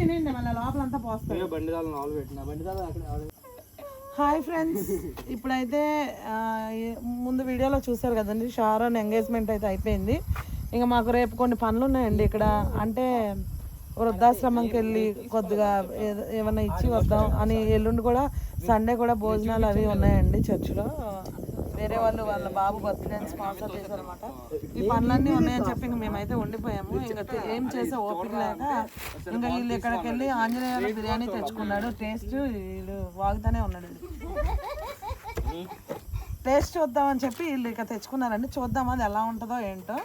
తినండి మళ్ళీ లోపలంతా పోస్తారు బండి దాని నాలుగు పెట్టిన. బండి దాని అక్కడ ఆడ- హాయ్ ఫ్రెండ్స్ ఇప్పుడైతే ముందు వీడియోలో చూసారు కదండి షారోన్ ఎంగేజ్మెంట్ అయితే అయిపోయింది. ఇంకా మాకు రేపు కొన్ని పనులు ఉన్నాయండి ఇక్కడ. అంటే వృద్ధాశ్రమంకి వెళ్ళి కొద్దిగా ఏమన్నా ఇచ్చి వద్దాం అని ఎల్లుండి కూడా సండే కూడా భోజనాలు అవి ఉన్నాయండి చర్చిలో. వేరే వాళ్ళు వాళ్ళ బాబు బర్త్డే స్పాన్సర్ చేశారనమాట ఈ పనులన్నీ ఉన్నాయని చెప్పి ఇంక మేమైతే ఉండిపోయాము. ఇంకా ఏం చేసే ఓపిక లేక ఇంకా వీళ్ళు ఇక్కడికి వెళ్ళి ఆంజనేయుల బిర్యానీ తెచ్చుకున్నాడు. టేస్ట్ వీళ్ళు వాగుతానే ఉన్నాడు టేస్ట్ చూద్దామని చెప్పి వీళ్ళు ఇక తెచ్చుకున్నారండి. చూద్దాం అది ఎలా ఉంటుందో ఏంటో.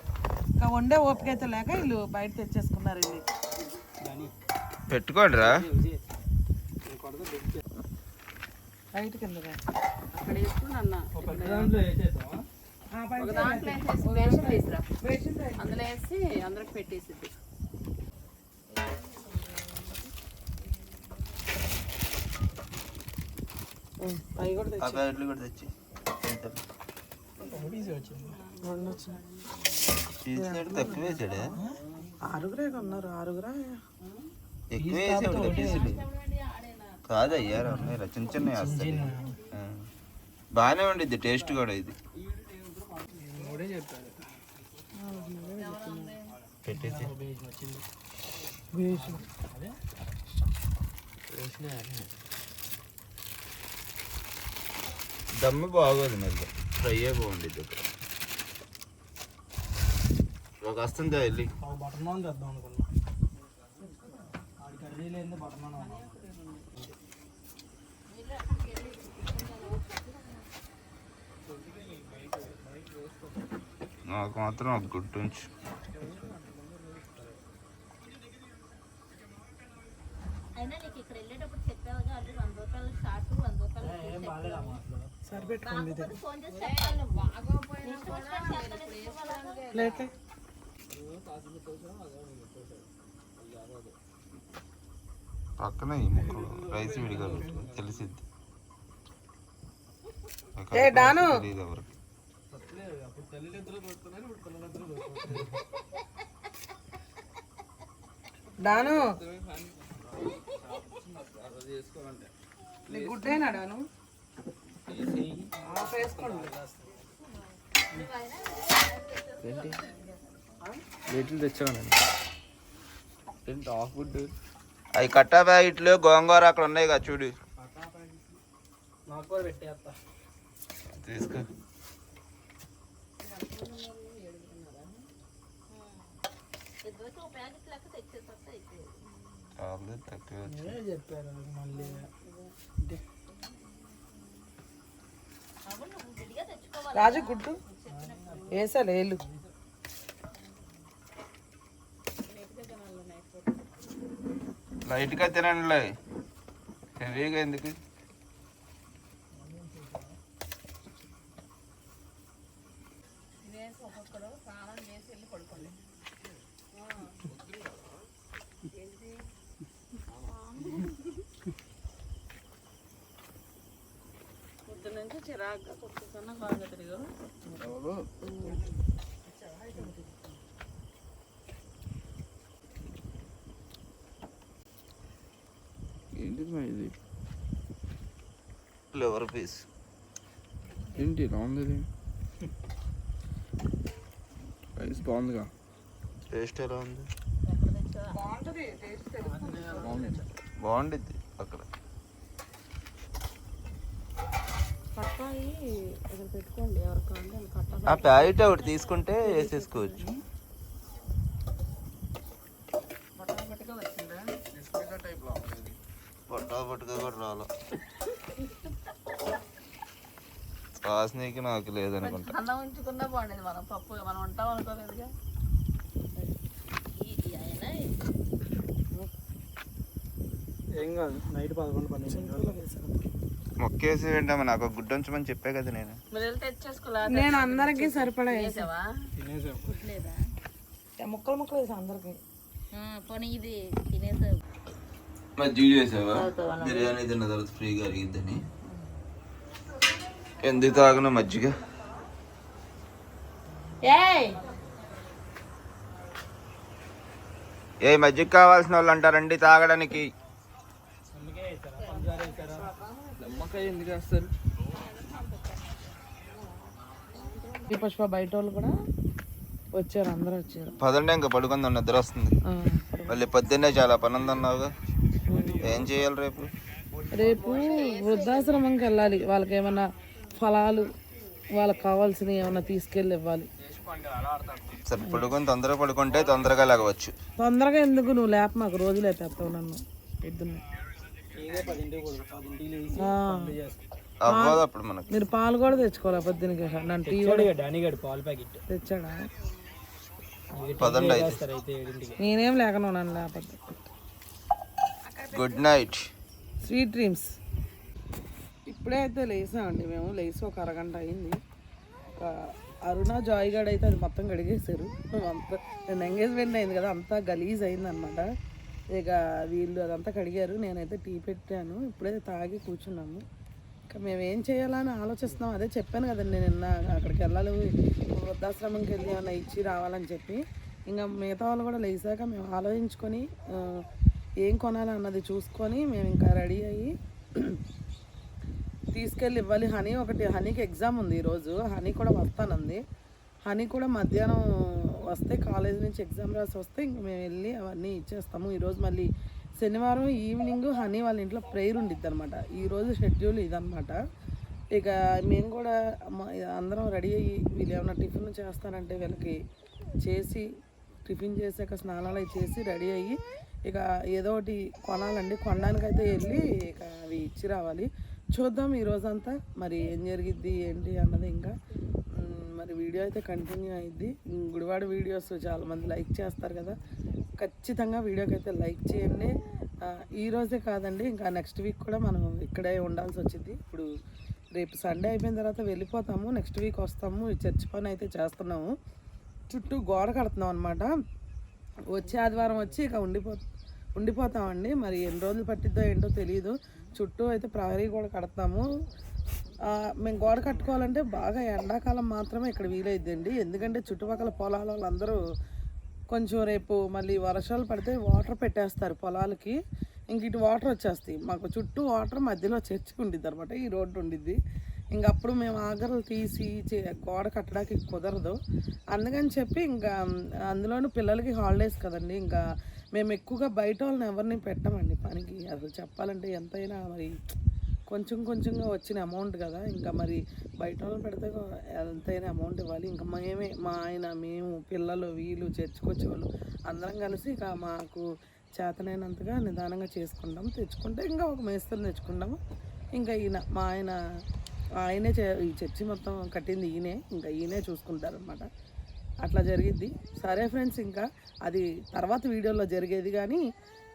ఇంకా వండే ఓపిక అయితే లేక వీళ్ళు బయట తెచ్చేసుకున్నారు వీళ్ళు పెట్టుకోండి రా బయట కింద అక్కడ దాంట్లో వేసేద్దామా? ఒక దాంట్లో వేసేసి బేషన్ తీసురా అందులో వేసి అందరికి పెట్టేసిద్ది. అవి కూడా తెచ్చి. తక్కువ వేసాడే? ఆరుగురే ఉన్నారు ఆరుగురా. ఎక్కువ వేసాడు కాదయ్యా ఉన్నాయి రా, చిన్న చిన్న వేస్తాయి. బాగానే ఉండిద్ది టేస్ట్ కూడా ఇది. పెట్టేసి. దమ్ము బాగోదు మళ్ళీ ఫ్రై బాగుండిద్ది ఇక్కడ. ఒక వస్తుందా వెళ్ళి? బటర్ నాన్ తెద్దాం అనుకున్నా. బటర్ నాన్ అన్నా. నాకు మాత్రం ఒక గుడ్డు ఉంచు అయినా నీకు ఇక్కడ వెళ్ళేటప్పుడు చెప్పావుగా అది వంద రూపాయలు షార్ట్ వంద రూపాయలు ఏం బాగాలేదమ్మా అసలు సరిపెట్టుకోండి ఇది ఫోన్ చేసి చెప్పాలి ఇష్టం వచ్చినట్టు చేస్తాను, తీసుకోవాలా? ప్లేట్? పక్కన ఈ ముక్కలు రైస్ విడిగా పెట్టుకో తెలిసిద్ది. ఏ, డాను. ఎవరికి. డాను నీ గుడ్డేనా డాను? ఆఫ్ వేసుకోండి. వెయిట్లు తెచ్చానండి ఏంటి ఆఫ్ ఫుడ్ అవి కట్టా ప్యాకెట్లు గోంగూర అక్కడ ఉన్నాయి కదా చూడు. తీసుకో ఇద్దరికి ఒక ప్యాకెట్ లెక్క తెచ్చేసరికి అయిపోయింది చాలు తక్కువ చెప్పాను మళ్ళీ రాజు గుడ్డు. వేసా లేలు లైట్గా తినండి హెవీగా ఎందుకు? వేసి ఒక్కొక్కడు స్నానం చేసి వెళ్ళి పడుకోండి. చిరాగ్గా కుట్టుకున్న బాగా తిరిగా ఏంటి మా ఇది లివర్ పీస్ ఏంటి ఇలా ఉంది ఇది? రైస్ బాగుందిగా. టేస్ట్ ఎలా ఉంది? బాగుంటుంది బాగుండిద్ది అక్కడ కట్టాయి ఇక్కడ పెట్టుకోండి ఎవరికి కావాలంటే వాళ్ళు కట్టాలి ఆ ప్యాకెట్ ఒకటి తీసుకుంటే వేసేసుకోవచ్చు. పట్టా పట్టుగా కూడా రాలో. వాసనకి నాకు లేదనుకుంటా. అన్నం ఉంచుకున్నా బాగుండేది మనం పప్పు మనం ఉంటాం అనుకోలేదుగా. అయినా ఏం కాదు. నైట్ పదకొండు పన్నెండు మొక్కేసి వెంటనే నాకు గుడ్డు ఉంచమని చెప్పే కదా నేను. మీరు నేను అందరికి సరిపడా వేసా. చేసావా తినేసాం. లేదా ముక్కలు ముక్కలు వేసా అందరికి. పోనీ ఇది తినేసావు. మజ్జిగ చేసావా బిర్యానీ తిన్న తర్వాత ఫ్రీగా అరిగిద్దని. ఎందుకు తాగను మజ్జిగ? ఏయ్! ఏ మజ్జిగ కావాల్సిన వాళ్ళు అంటారండి తాగడానికి. నిమ్మకాయ ఎందుకు వేస్తారు ఈ పుష్ప బయట వాళ్ళు కూడా వచ్చారు అందరూ వచ్చారు. పదండి ఇంకా పడుకుందాం నిద్ర వస్తుంది. మళ్ళీ పొద్దున్నే చాలా పని ఉందన్నావుగా ఏం చేయాలి రేపు? రేపు వృద్ధాశ్రమంకి వెళ్ళాలి. వాళ్ళకి ఏమైనా ఫలాలు వాళ్ళకి కావాల్సినవి ఏమైనా తీసుకెళ్ళి ఇవ్వాలి. సరే పడుకొని తొందరగా పడుకుంటే తొందరగా లేగవచ్చు. తొందరగా ఎందుకు? నువ్వు లేప మాకు రోజు లేపేస్తావు నన్ను పొద్దున్నే. అప్పుడు మనకి. మీరు పాలు కూడా తెచ్చుకోవాలి నన్ను టీ కూడా పాల ప్యాకెట్. తెచ్చాడా? పదండి అయితే. చేస్తారు అయితే ఏడింటికి? నేనేం లేకను నన్ను లేపద్దు. గుడ్ నైట్ స్వీట్ డ్రీమ్స్ ఇప్పుడే అయితే లేసామండి మేము. లేచి ఒక అరగంట అయింది. ఒక అరుణ జాయ్ గడ్ అయితే అది మొత్తం కడిగేశారు. అంతా నేను ఎంగేజ్మెంట్ అయింది కదా అంతా గలీజ్ అయింది అనమాట ఇక వీళ్ళు అదంతా కడిగారు. నేనైతే టీ పెట్టాను. ఇప్పుడే తాగి కూర్చున్నాము. ఇంకా మేము ఏం చేయాలని ఆలోచిస్తున్నాం. అదే చెప్పాను కదండి నిన్న అక్కడికి వెళ్ళాలి వృద్ధాశ్రమంకి వెళ్ళి ఏమైనా ఇచ్చి రావాలని చెప్పి. ఇంకా మిగతా వాళ్ళు కూడా లేచాక మేము ఆలోచించుకొని ఏం కొనాలి అన్నది చూసుకొని మేము ఇంకా రెడీ అయ్యి తీసుకెళ్ళి ఇవ్వాలి. హనీ ఒకటి హనీకి ఎగ్జామ్ ఉంది ఈరోజు. హనీ కూడా వస్తానంది. హనీ కూడా మధ్యాహ్నం వస్తే కాలేజ్ నుంచి ఎగ్జామ్ రాసి వస్తే ఇంక మేము వెళ్ళి అవన్నీ ఇచ్చేస్తాము. ఈరోజు మళ్ళీ శనివారం ఈవినింగ్ హనీ వాళ్ళ ఇంట్లో ప్రేయర్ ఉండిద్ది అనమాట ఈరోజు షెడ్యూల్ ఇదనమాట ఇక మేము కూడా అందరం రెడీ అయ్యి వీళ్ళు ఏమైనా టిఫిన్ చేస్తానంటే వీళ్ళకి చేసి టిఫిన్ చేసాక స్నానాలు చేసి రెడీ అయ్యి ఇక ఏదో ఒకటి కొనాలండి. కొనడానికైతే వెళ్ళి ఇక అవి ఇచ్చి రావాలి. చూద్దాం ఈరోజంతా మరి ఏం జరిగిద్ది ఏంటి అన్నది ఇంకా మరి వీడియో అయితే కంటిన్యూ అయింది. గుడివాడ వీడియోస్ చాలామంది లైక్ చేస్తారు కదా. ఖచ్చితంగా వీడియోకి అయితే లైక్ చేయండి. ఈరోజే ఈ రోజే కాదండి ఇంకా నెక్స్ట్ వీక్ కూడా మనం ఇక్కడే ఉండాల్సి వచ్చింది. ఇప్పుడు రేపు సండే అయిపోయిన తర్వాత వెళ్ళిపోతాము నెక్స్ట్ వీక్ వస్తాము ఈ చర్చ్ పని అయితే చేస్తున్నాము. చుట్టూ గోడ కడుతున్నాం అనమాట వచ్చే ఆదివారం వచ్చి ఇక ఉండిపో ఉండిపోతామండి. మరి ఎన్ని రోజులు పట్టిద్దో ఏంటో తెలియదు చుట్టూ అయితే ప్రహరీ కూడా కడతాము మేము గోడ కట్టుకోవాలంటే బాగా ఎండాకాలం మాత్రమే ఇక్కడ వీలైద్దండి. ఎందుకంటే చుట్టుపక్కల పొలాల వాళ్ళందరూ కొంచెం రేపు మళ్ళీ వర్షాలు పడితే వాటర్ పెట్టేస్తారు పొలాలకి. ఇంక ఇటు వాటర్ వచ్చేస్తాయి. మాకు చుట్టూ వాటర్ మధ్యలో చర్చి ఉండిద్ది అనమాట ఈ రోడ్డు ఉండిద్ది. ఇంక అప్పుడు మేము ఆగరలు తీసి చే- గోడ కట్టడానికి కుదరదు. అందుకని చెప్పి ఇంకా అందులోనూ పిల్లలకి హాలిడేస్ కదండి. ఇంకా మేము ఎక్కువగా బయట వాళ్ళని ఎవరిని పెట్టమండి పనికి. అసలు చెప్పాలంటే ఎంతైనా మరి కొంచెం కొంచెంగా వచ్చిన అమౌంట్ కదా. ఇంకా మరి బయట వాళ్ళని పెడితే ఎంతైనా అమౌంట్ ఇవ్వాలి. ఇంకా మేమే మా ఆయన మేము పిల్లలు వీళ్ళు చర్చకొచ్చే వాళ్ళు అందరం కలిసి ఇక మాకు చేతనైనంతగా నిదానంగా చేసుకుంటాం తెచ్చుకుంటే ఇంకా ఒక మేస్త్రిని తెచ్చుకుంటాము. ఇంకా ఈయన మా ఆయన ఆయనే ఈ చర్చి మొత్తం కట్టింది ఈయనే. ఇంకా ఈయనే చూసుకుంటారనమాట అట్లా జరిగిద్ది. సరే ఫ్రెండ్స్ ఇంకా అది తర్వాత వీడియోలో జరిగేది కానీ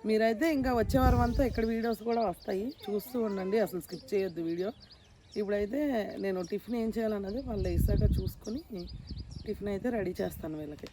మీరైతే ఇంకా వచ్చే వారం అంతా ఇక్కడ వీడియోస్ కూడా వస్తాయి. చూస్తూ ఉండండి అసలు స్కిప్ చేయొద్దు వీడియో. ఇప్పుడైతే నేను టిఫిన్ ఏం చేయాలన్నది వాళ్ళు వేసాక చూసుకొని టిఫిన్ అయితే రెడీ చేస్తాను వీళ్ళకి.